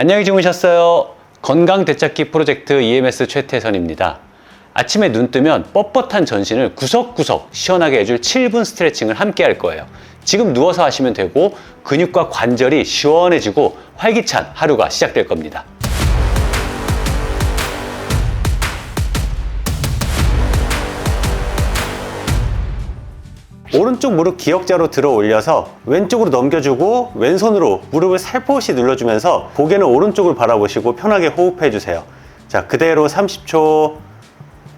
안녕히 주무셨어요. 건강 되찾기 프로젝트 EMS 최태선입니다. 아침에 눈 뜨면 뻣뻣한 전신을 구석구석 시원하게 해줄 7분 스트레칭을 함께 할 거예요. 지금 누워서 하시면 되고 근육과 관절이 시원해지고 활기찬 하루가 시작될 겁니다. 오른쪽 무릎 기역자로 들어 올려서 왼쪽으로 넘겨주고 왼손으로 무릎을 살포시 눌러주면서 고개는 오른쪽을 바라보시고 편하게 호흡해 주세요. 자, 그대로 30초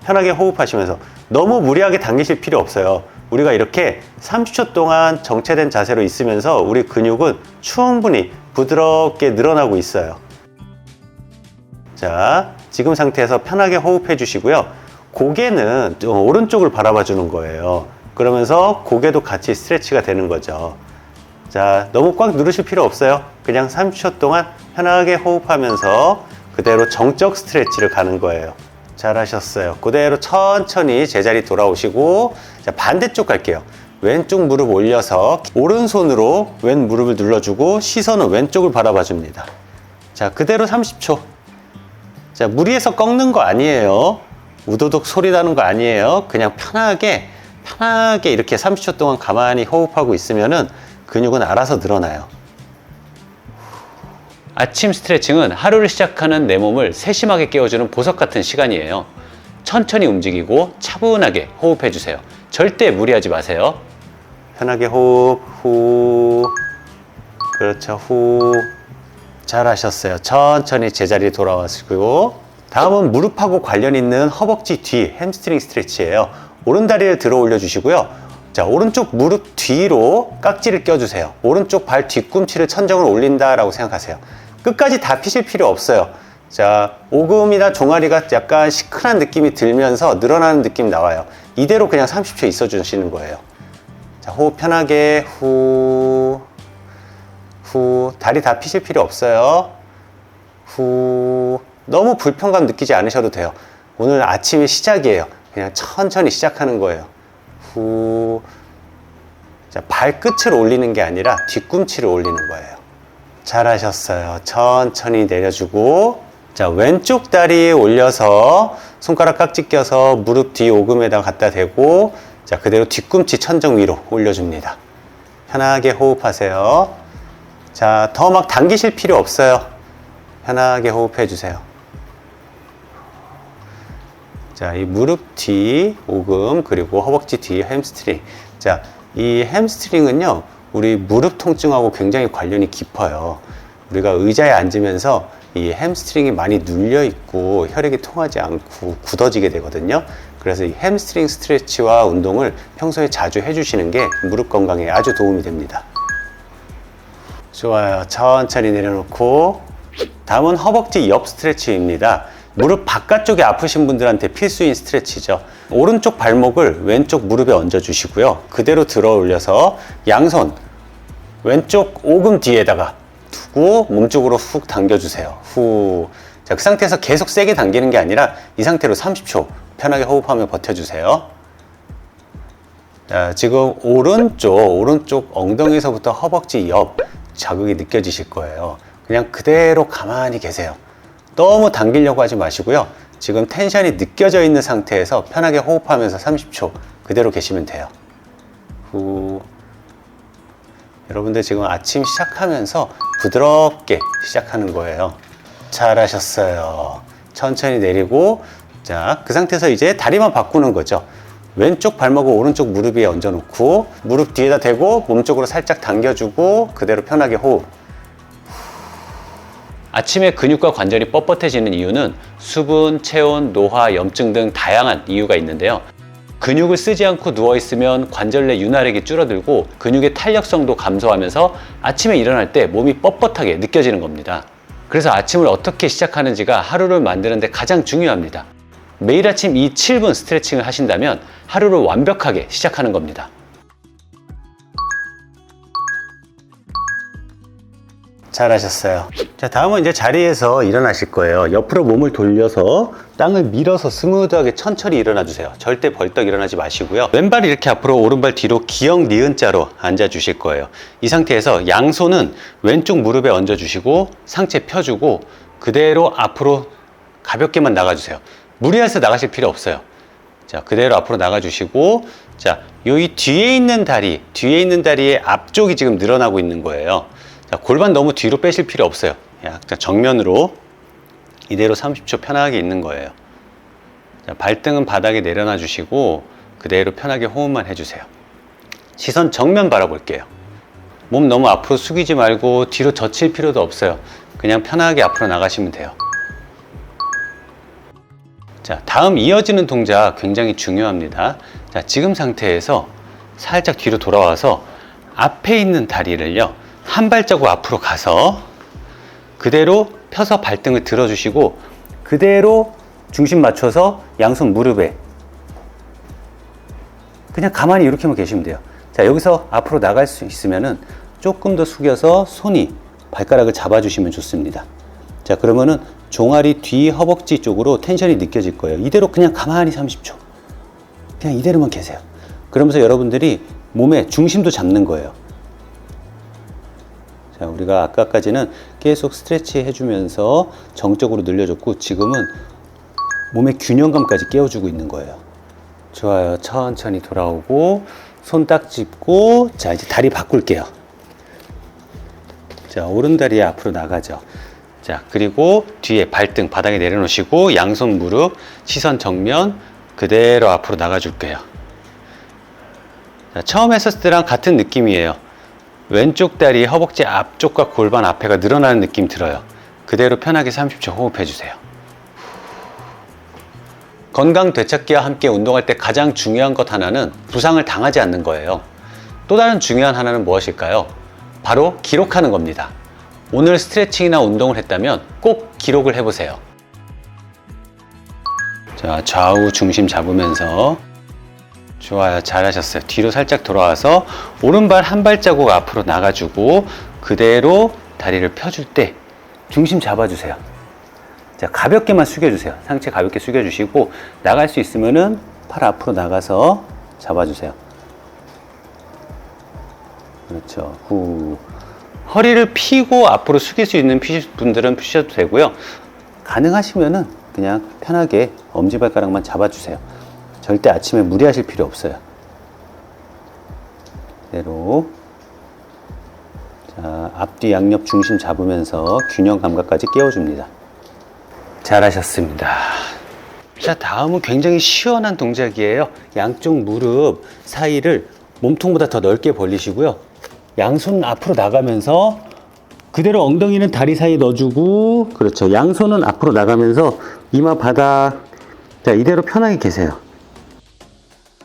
편하게 호흡하시면서 너무 무리하게 당기실 필요 없어요. 우리가 이렇게 30초 동안 정체된 자세로 있으면서 우리 근육은 충분히 부드럽게 늘어나고 있어요. 자, 지금 상태에서 편하게 호흡해 주시고요. 고개는 좀 오른쪽을 바라봐 주는 거예요. 그러면서 고개도 같이 스트레치가 되는 거죠. 자, 너무 꽉 누르실 필요 없어요. 그냥 30초 동안 편하게 호흡하면서 그대로 정적 스트레치를 가는 거예요. 잘하셨어요. 그대로 천천히 제자리 돌아오시고, 자, 반대쪽 갈게요. 왼쪽 무릎 올려서 오른손으로 왼 무릎을 눌러주고 시선은 왼쪽을 바라봐 줍니다. 자, 그대로 30초. 자, 무리해서 꺾는 거 아니에요. 우도독 소리 나는 거 아니에요. 그냥 편하게, 편하게 이렇게 30초 동안 가만히 호흡하고 있으면은 근육은 알아서 늘어나요. 아침 스트레칭은 하루를 시작하는 내 몸을 세심하게 깨워주는 보석 같은 시간이에요. 천천히 움직이고 차분하게 호흡해 주세요. 절대 무리하지 마세요. 편하게 호흡, 후. 그렇죠, 후. 잘 하셨어요. 천천히 제자리에 돌아왔고요. 다음은 무릎하고 관련 있는 허벅지 뒤 햄스트링 스트레치예요. 오른 다리를 들어 올려 주시고요. 자, 오른쪽 무릎 뒤로 깍지를 껴주세요. 오른쪽 발 뒤꿈치를 천정으로 올린다라고 생각하세요. 끝까지 다 피실 필요 없어요. 자, 오금이나 종아리가 약간 시큰한 느낌이 들면서 늘어나는 느낌이 나와요. 이대로 그냥 30초 있어 주시는 거예요. 자, 호흡 편하게 후, 후, 다리 다 피실 필요 없어요. 후, 너무 불편감 느끼지 않으셔도 돼요. 오늘 아침이 시작이에요. 그냥 천천히 시작하는 거예요. 후, 자, 발끝을 올리는 게 아니라 뒤꿈치를 올리는 거예요. 잘하셨어요. 천천히 내려주고, 자, 왼쪽 다리에 올려서 손가락 깍지 껴서 무릎 뒤 오금에다 갖다 대고, 자, 그대로 뒤꿈치 천정 위로 올려줍니다. 편하게 호흡하세요. 자, 더 막 당기실 필요 없어요. 편하게 호흡해 주세요. 자, 이 무릎 뒤 오금 그리고 허벅지 뒤 햄스트링. 자, 이 햄스트링은요. 우리 무릎 통증하고 굉장히 관련이 깊어요. 우리가 의자에 앉으면서 이 햄스트링이 많이 눌려 있고 혈액이 통하지 않고 굳어지게 되거든요. 그래서 이 햄스트링 스트레치와 운동을 평소에 자주 해주시는 게 무릎 건강에 아주 도움이 됩니다. 좋아요. 천천히 내려놓고 다음은 허벅지 옆 스트레치입니다. 무릎 바깥쪽에 아프신 분들한테 필수인 스트레치죠. 오른쪽 발목을 왼쪽 무릎에 얹어 주시고요. 그대로 들어 올려서 양손 왼쪽 오금 뒤에다가 두고 몸쪽으로 훅 당겨 주세요. 후. 자, 그 상태에서 계속 세게 당기는 게 아니라 이 상태로 30초 편하게 호흡하며 버텨 주세요. 자, 지금 오른쪽, 오른쪽 엉덩이에서부터 허벅지 옆 자극이 느껴지실 거예요. 그냥 그대로 가만히 계세요. 너무 당기려고 하지 마시고요. 지금 텐션이 느껴져 있는 상태에서 편하게 호흡하면서 30초 그대로 계시면 돼요. 후. 여러분들 지금 아침 시작하면서 부드럽게 시작하는 거예요. 잘하셨어요. 천천히 내리고, 자, 그 상태에서 이제 다리만 바꾸는 거죠. 왼쪽 발목을 오른쪽 무릎 위에 얹어 놓고, 무릎 뒤에다 대고, 몸쪽으로 살짝 당겨 주고, 그대로 편하게 호흡. 아침에 근육과 관절이 뻣뻣해지는 이유는 수분, 체온, 노화, 염증 등 다양한 이유가 있는데요. 근육을 쓰지 않고 누워있으면 관절 내 윤활액이 줄어들고 근육의 탄력성도 감소하면서 아침에 일어날 때 몸이 뻣뻣하게 느껴지는 겁니다. 그래서 아침을 어떻게 시작하는지가 하루를 만드는데 가장 중요합니다. 매일 아침 이 7분 스트레칭을 하신다면 하루를 완벽하게 시작하는 겁니다. 잘하셨어요. 자, 다음은 이제 자리에서 일어나실 거예요. 옆으로 몸을 돌려서 땅을 밀어서 스무드하게 천천히 일어나 주세요. 절대 벌떡 일어나지 마시고요. 왼발 이렇게 앞으로 오른발 뒤로 기역 니은 자로 앉아 주실 거예요. 이 상태에서 양손은 왼쪽 무릎에 얹어 주시고 상체 펴 주고 그대로 앞으로 가볍게만 나가 주세요. 무리해서 나가실 필요 없어요. 자, 그대로 앞으로 나가 주시고, 자, 요 이 뒤에 있는 다리, 뒤에 있는 다리의 앞쪽이 지금 늘어나고 있는 거예요. 자, 골반 너무 뒤로 빼실 필요 없어요. 약간 정면으로 이대로 30초 편하게 있는 거예요. 자, 발등은 바닥에 내려놔 주시고, 그대로 편하게 호흡만 해주세요. 시선 정면 바라볼게요. 몸 너무 앞으로 숙이지 말고 뒤로 젖힐 필요도 없어요. 그냥 편하게 앞으로 나가시면 돼요. 자, 다음 이어지는 동작 굉장히 중요합니다. 자, 지금 상태에서 살짝 뒤로 돌아와서 앞에 있는 다리를요, 한 발자국 앞으로 가서 그대로 펴서 발등을 들어주시고 그대로 중심 맞춰서 양손 무릎에 그냥 가만히 이렇게만 계시면 돼요. 자, 여기서 앞으로 나갈 수 있으면은 조금 더 숙여서 손이 발가락을 잡아주시면 좋습니다. 자, 그러면은 종아리 뒤 허벅지 쪽으로 텐션이 느껴질 거예요. 이대로 그냥 가만히 30초. 그냥 이대로만 계세요. 그러면서 여러분들이 몸의 중심도 잡는 거예요. 자, 우리가 아까까지는 계속 스트레치 해주면서 정적으로 늘려줬고 지금은 몸의 균형감까지 깨워주고 있는 거예요. 좋아요. 천천히 돌아오고 손 딱 짚고 자 이제 다리 바꿀게요. 자 오른 다리 앞으로 나가죠. 자 그리고 뒤에 발등 바닥에 내려놓으시고 양손 무릎 시선 정면 그대로 앞으로 나가줄게요. 자, 처음 했었을 때랑 같은 느낌이에요. 왼쪽 다리 허벅지 앞쪽과 골반 앞에가 늘어나는 느낌 들어요. 그대로 편하게 30초 호흡해 주세요. 건강 되찾기와 함께 운동할 때 가장 중요한 것 하나는 부상을 당하지 않는 거예요. 또 다른 중요한 하나는 무엇일까요? 바로 기록하는 겁니다. 오늘 스트레칭이나 운동을 했다면 꼭 기록을 해보세요. 자, 좌우 중심 잡으면서 좋아요. 잘하셨어요. 뒤로 살짝 돌아와서 오른발 한 발자국 앞으로 나가주고 그대로 다리를 펴줄 때 중심 잡아주세요. 자, 가볍게만 숙여주세요. 상체 가볍게 숙여주시고 나갈 수 있으면은 팔 앞으로 나가서 잡아주세요. 그렇죠. 후. 허리를 펴고 앞으로 숙일 수 있는 피- 분들은 푸셔도 되고요. 가능하시면은 그냥 편하게 엄지발가락만 잡아주세요. 절대 아침에 무리하실 필요 없어요. 그대로. 자, 앞뒤 양옆 중심 잡으면서 균형 감각까지 깨워줍니다. 잘하셨습니다. 자, 다음은 굉장히 시원한 동작이에요. 양쪽 무릎 사이를 몸통보다 더 넓게 벌리시고요. 양손 앞으로 나가면서 그대로 엉덩이는 다리 사이에 넣어주고, 그렇죠. 양손은 앞으로 나가면서 이마 바닥. 자, 이대로 편하게 계세요.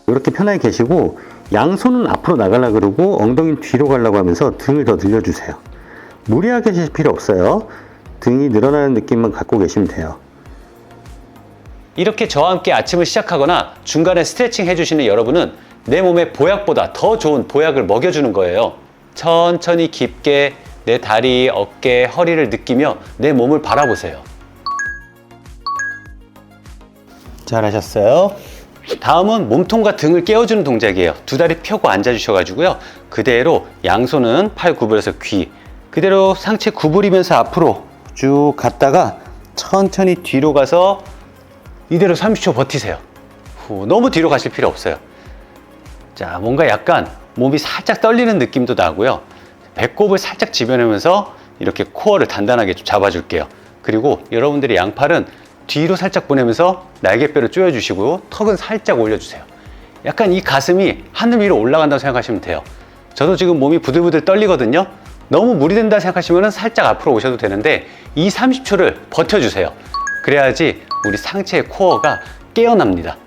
이렇게 편하게 계시고, 양손은 앞으로 나가려 그러고, 엉덩이는 뒤로 가려고 하면서 등을 더 늘려주세요. 무리하게 하실 필요 없어요. 등이 늘어나는 느낌만 갖고 계시면 돼요. 이렇게 저와 함께 아침을 시작하거나 중간에 스트레칭 해주시는 여러분은 내 몸에 보약보다 더 좋은 보약을 먹여주는 거예요. 천천히 깊게 내 다리, 어깨, 허리를 느끼며 내 몸을 바라보세요. 잘하셨어요. 다음은 몸통과 등을 깨워주는 동작이에요. 두 다리 펴고 앉아주셔가지고요. 그대로 양손은 팔 구부려서 귀. 그대로 상체 구부리면서 앞으로 쭉 갔다가 천천히 뒤로 가서 이대로 30초 버티세요. 후, 너무 뒤로 가실 필요 없어요. 자, 뭔가 약간 몸이 살짝 떨리는 느낌도 나고요. 배꼽을 살짝 집어내면서 이렇게 코어를 단단하게 좀 잡아줄게요. 그리고 여러분들의 양팔은 뒤로 살짝 보내면서 날개뼈를 조여주시고 턱은 살짝 올려주세요. 약간 이 가슴이 하늘 위로 올라간다고 생각하시면 돼요. 저도 지금 몸이 부들부들 떨리거든요. 너무 무리된다 생각하시면 살짝 앞으로 오셔도 되는데 이 30초를 버텨주세요. 그래야지 우리 상체의 코어가 깨어납니다.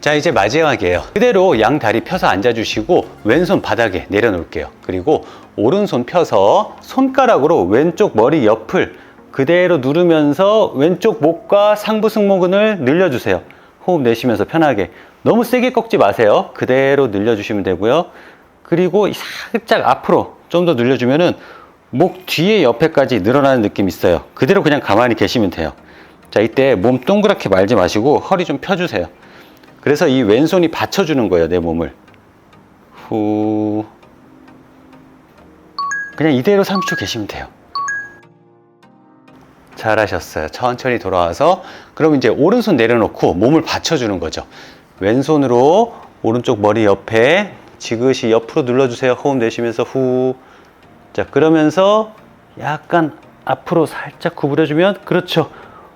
자 이제 마지막이에요 그대로 양 다리 펴서 앉아주시고 왼손 바닥에 내려놓을게요 그리고 오른손 펴서 손가락으로 왼쪽 머리 옆을 그대로 누르면서 왼쪽 목과 상부 승모근을 늘려주세요 호흡 내쉬면서 편하게 너무 세게 꺾지 마세요 그대로 늘려주시면 되고요 그리고 살짝 앞으로 좀 더 늘려주면은 목 뒤에 옆에까지 늘어나는 느낌이 있어요. 그대로 그냥 가만히 계시면 돼요. 자, 이때 몸 동그랗게 말지 마시고 허리 좀 펴주세요. 그래서 이 왼손이 받쳐주는 거예요, 내 몸을. 후. 그냥 이대로 30초 계시면 돼요. 잘하셨어요. 천천히 돌아와서 그럼 이제 오른손 내려놓고 몸을 받쳐주는 거죠. 왼손으로 오른쪽 머리 옆에 지그시 옆으로 눌러주세요. 호흡 내쉬면서 후. 자 그러면서 약간 앞으로 살짝 구부려주면 그렇죠.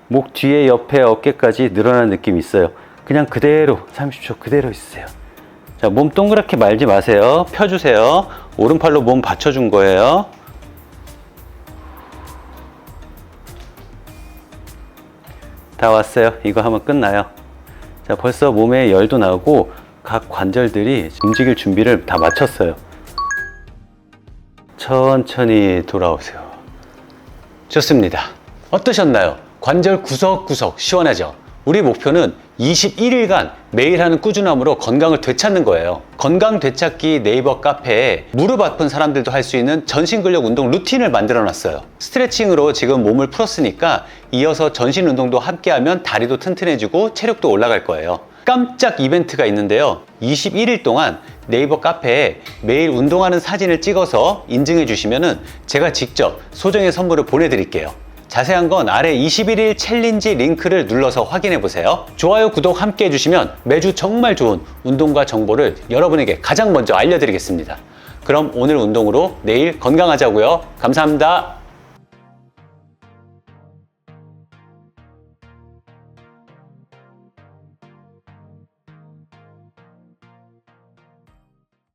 목 뒤에 옆에 어깨까지 늘어나는 느낌이 있어요. 그냥 그대로 30초 그대로 있으세요. 자, 몸 동그랗게 말지 마세요. 펴주세요. 오른팔로 몸 받쳐준 거예요. 다 왔어요. 이거 하면 끝나요. 자, 벌써 몸에 열도 나고 각 관절들이 움직일 준비를 다 마쳤어요. 천천히 돌아오세요. 좋습니다. 어떠셨나요? 관절 구석구석 시원하죠? 우리 목표는 21일간 매일 하는 꾸준함으로 건강을 되찾는 거예요. 건강 되찾기 네이버 카페에 무릎 아픈 사람들도 할 수 있는 전신 근력 운동 루틴을 만들어 놨어요. 스트레칭으로 지금 몸을 풀었으니까 이어서 전신 운동도 함께 하면 다리도 튼튼해지고 체력도 올라갈 거예요. 깜짝 이벤트가 있는데요. 21일 동안 네이버 카페에 매일 운동하는 사진을 찍어서 인증해 주시면은 제가 직접 소정의 선물을 보내드릴게요. 자세한 건 아래 21일 챌린지 링크를 눌러서 확인해 보세요. 좋아요, 구독 함께 해주시면 매주 정말 좋은 운동과 정보를 여러분에게 가장 먼저 알려드리겠습니다. 그럼 오늘 운동으로 내일 건강하자고요. 감사합니다.